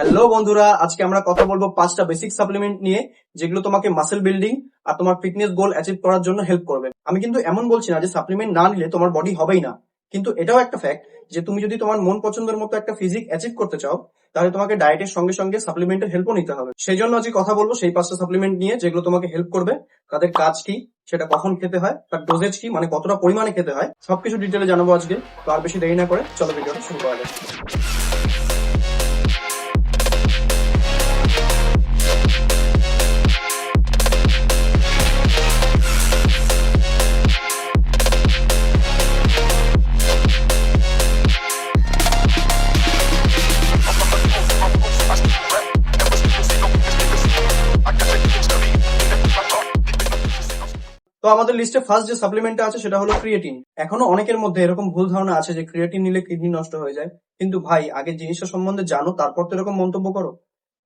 Hello বন্ধুরা, আজকে আমরা কথা বলব পাঁচটা বেসিক সাপ্লিমেন্ট নিয়ে, যেগুলো তোমাকে মাসেল বিল্ডিং আর তোমার ফিটনেস গোল অ্যাচিভ করার জন্য হেল্প করবে। আমি কিন্তু এমন বলছি না যে সাপ্লিমেন্ট না নিলে তোমার বডি হবেই না। কিন্তু এটাও একটা ফ্যাক্ট যে তুমি যদি তোমার মন পছন্দের মতো একটা ফিজিক অ্যাচিভ করতে চাও, তাহলে তোমাকে ডায়েটের সঙ্গে সঙ্গে সাপ্লিমেন্টের হেল্পও নিতে হবে। সেই জন্য আজকে কথা বলব সেই পাঁচটা সাপ্লিমেন্ট নিয়ে, যেগুলো তোমাকে হেল্প করবে। তাদের কাজ কি, সেটা কখন খেতে হয়, তার ডোজেজ কি মানে কতটা পরিমাণে খেতে হয়, সবকিছু ডিটেলে জানাব আজকে। তো আর বেশি দেরি না করে, চলো ভিডিওটা শুরু করা যাক। আমাদের লিস্টে ফার্স্ট যে সাপ্লিমেন্টটা আছে সেটা হলো ক্রিয়েটিন এখনও অনেকের মধ্যে এরকম ভুল ধারণা আছে যে ক্রিয়েটিন নিলে কিডনি নষ্ট হয়ে যায়। কিন্তু ভাই আগে জিনিসটা সম্বন্ধে জানো, তারপর তো এরকম মন্তব্য করো।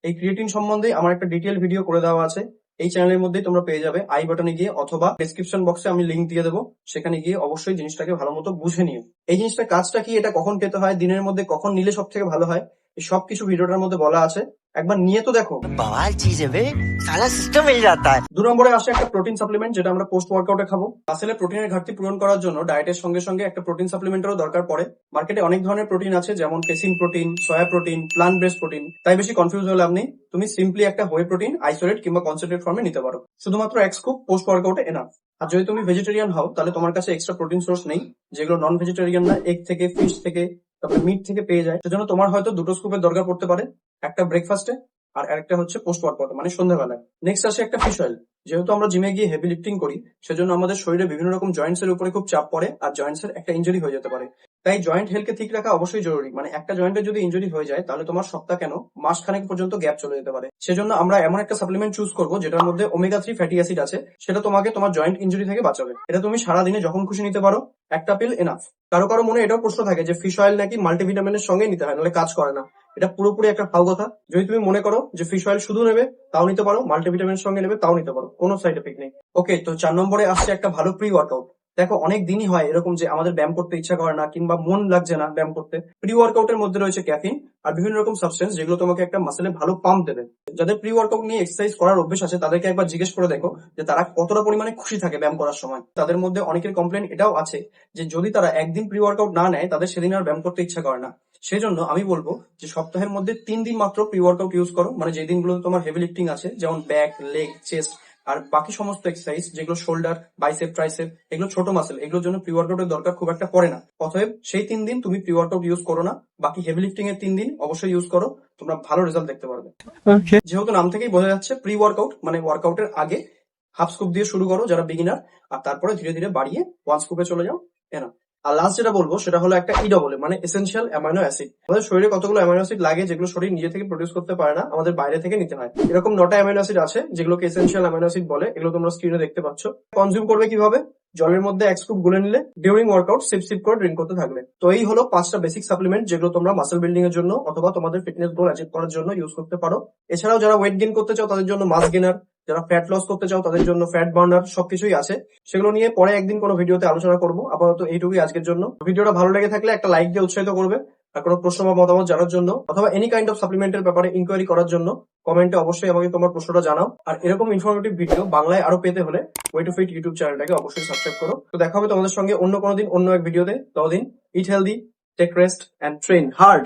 এই ক্রিয়েটিন সম্বন্ধে আমার একটা ডিটেল ভিডিও করে দেওয়া আছে। এই চ্যানেলের মধ্যেই তোমরা পেয়ে যাবে। আই বাটনে গিয়ে অথবা ডিসক্রিপশন বক্সে আমি লিঙ্ক দিয়ে দেবো। সেখানে গিয়ে অবশ্যই জিনিসটাকে ভালো মতো বুঝে নিও। এই জিনিসটা কাজটা কি? এটা কখন খেতে হয়? দিনের মধ্যে কখন নিলে সব থেকে ভালো হয়? সবকিছু ভিডিওটার মধ্যে বলা আছে একবার নিয়ে তো দেখো बवाल चीज है बे साला सिस्टम मिल जाता है দু নম্বরে আসে একটা প্রোটিন সাপ্লিমেন্ট যেটা আমরা পোস্ট ওয়ার্কআউটে খাবো আসলে প্রোটিনের ঘাটতি পূরণ করার জন্য ডায়েটের সঙ্গে সঙ্গে একটা প্রোটিন সাপ্লিমেন্টেরও দরকার পড়ে মার্কেটে অনেক ধরনের প্রোটিন আছে যেমন casein protein soya protein plant based protein তাই বেশি কনফিউজ হলে আপনি তুমি সিম্পলি একটা হোয়ে প্রোটিন আইসোলেট কিংবা কনসেন্ট্রেট ফর্মে নিতে পারো শুধুমাত্র এক স্কুপ পোস্ট ওয়ার্কআউটে এনাফ আর যদি তুমি ভেজিটেরিয়ান হও তাহলে তোমার কাছে এক্সট্রা প্রোটিন সোর্স নেই যেগুলো নন ভেজিটেরিয়ান না এগ থেকে ফিশ থেকে তারপরে মিট থেকে পেয়ে যায়। সেজন্য তোমার হয়তো দুটো স্কুপের দরকার পড়তে পারে, একটা ব্রেকফাস্টে আর একটা হচ্ছে পোস্ট ওয়ার্কআউট মানে সন্ধ্যাবেলায়। নেক্সট আসে একটা ফিশ অয়েল যেহেতু আমরা জিমে গিয়ে হেভি লিফটিং করি, সেজন্য আমাদের শরীরে বিভিন্ন রকম জয়েন্টস এর উপরে খুব চাপ পড়ে আর জয়েন্টস এর একটা ইঞ্জুরি হয়ে যেতে পারে। তাই জয়েন্ট হেলথকে ঠিক রাখা অবশ্যই জরুরি। মানে একটা জয়েন্টের যদি ইঞ্জুরি হয়ে যায়, তাহলে তোমার সপ্তাহ কেন? মাস খানেক পর্যন্ত গ্যাপ চলে যেতে পারে। সেজন্য আমরা এমন একটা সাপ্লিমেন্ট চুজ করব, যেটার মধ্যে ওমেগা থ্রি ফ্যাটি অ্যাসিড আছে, সেটা তোমাকে তোমার জয়েন্ট ইঞ্জুরি থেকে বাঁচাবে। এটা তুমি সারাদিনে যখন খুশি নিতে পারো, একটা পিল এনাফ কারও কারও মনে এটাও প্রশ্ন থাকে যে ফিশ অয়েল নাকি মাল্টিভিটামিনের সঙ্গে নিতে হয়, নাহলে কাজ করে না। এটা পুরোপুরি একটা ফাও কথা। যদি তুমি মনে করো যে ফিশ অয়েল শুধু নেবে, তাও নিতে পারো মাল্টিভিটামিন সঙ্গে নেবে, তাও নিতে পারো, কোনো সাইড এফেক্ট নেই। ওকে তো চার নম্বরে আসছে একটা ভালো প্রি ওয়ার্কআউট দেখো, অনেক দিনই হয় এরকম যে আমাদের ব্যায়াম করতে ইচ্ছা করে না, কিংবা মন লাগছে না ব্যায়াম করতে। প্রি ওয়ার্কআউটের মধ্যে রয়েছে ক্যাফিন আর বিভিন্ন রকম সাবস্টেন্স যেগুলো তোমাকে একটা মাসেলে ভালো পাম্প দেবে। যাদের প্রি ওয়ার্কআউট নিয়ে এক্সারসাইজ করার অভ্যেস আছে, তাদেরকে একবার জিজ্ঞেস করে দেখো যে তারা কতটা পরিমাণে খুশি থাকে ব্যায়াম করার সময়। তাদের মধ্যে অনেকের কমপ্লেন এটাও আছে যে যদি তারা একদিন প্রি ওয়ার্কআউট না নেয়, তাদের সেদিন আর ব্যায়াম করতে ইচ্ছা করে না। সেই জন্য আমি বলব যে সপ্তাহের মধ্যে তিন দিন মাত্র প্রি ওয়ার্কআউট ইউজ করো। মানে যে দিনগুলোতে তোমার হেভি লিফটিং আছে যেমন ব্যাক লেগ চেস্ট আর বাকি সমস্ত এক্সারসাইজ যেগুলো শোল্ডার বাইসেপ ট্রাইসেপ এগুলো ছোট মাসেল এগুলোর জন্য প্রি ওয়ার্কআউটের দরকার খুব একটা পড়ে না। অতএব সেই তিন দিন তুমি প্রি ওয়ার্কআউট ইউজ করো না। বাকি হেভি লিফটিং এর তিন দিন অবশ্যই ইউজ করো। তোমরা ভালো রেজাল্ট দেখতে পারবে। যেহেতু নাম থেকেই বোঝা যাচ্ছে প্রি ওয়ার্কআউট মানে ওয়ার্কআউটের আগে হাফ স্কুপ দিয়ে শুরু করো যারা বিগিনার আর তারপরে ধীরে ধীরে বাড়িয়ে ওয়ান স্কুপে চলে যাও। এনা আর লাস্ট যেটা বলব, সেটা হলো একটা ই ডবল মানে এসেনশিয়াল অ্যামাইনো অ্যাসিড আমাদের শরীরে কতগুলো অ্যামাইনো অ্যাসিড লাগে, যেগুলো শরীর নিজে থেকে প্রডিউস করতে পারে না, আমাদের বাইরে থেকে নিতে হয়। এরকম নটা অ্যামাইনো অ্যাসিড আছে, যেগুলোকে এসেনশিয়াল অ্যামাইনো অ্যাসিড বলে, এগুলো তোমরা স্ক্রিনে দেখতে পাচ্ছ। কনজিউম করবে কীভাবে? জলের মধ্যে এক স্কুপ গুলে নিলে ডিউরিং ওয়ার্কআউট সিপ সিপ করে ড্রিঙ্ক করতে থাকবে। তো এই হলো পাঁচটা বেসিক সাপ্লিমেন্ট যেগুলো তোমরা মাসেল বিল্ডিং এর জন্য অথবা তোমাদের ফিটনেস গোল অ্যাচিভ করার জন্য ইউজ করতে পারো। এছাড়াও যারা ওয়েট গেইন করতে চাও, তাদের জন্য মাস গেনার যারা ফ্যাট লস করতে চাও, তাদের জন্য ফ্যাট বার্নার সবকিছুই আছে। সেগুলো নিয়ে পরে একদিন কোনো ভিডিওতে আলোচনা করব। আপাতত এইটুকুই আজকের জন্য। ভিডিওটা ভালো লেগে থাকলে একটা লাইক দিয়ে উৎসাহিত করবে। আর কোনো প্রশ্ন বা মতামত জানার জন্য অথবা এনি কাইন্ড অফ সাপ্লিমেন্টের ব্যাপারে ইনকোয়ারি করার জন্য কমেন্টে অবশ্যই আমাকে তোমার প্রশ্নটা জানাও। আর এরকম ইনফরমেটিভ ভিডিও বাংলায় আরও পেতে হলে ওয়ে টু ফিট ইউটিউব চ্যানেলটাকে অবশ্যই সাবস্ক্রাইব করো। তো দেখা হবে তোমাদের সঙ্গে অন্য কোনো দিন, অন্য এক ভিডিওতে ততদিন eat healthy take rest and train hard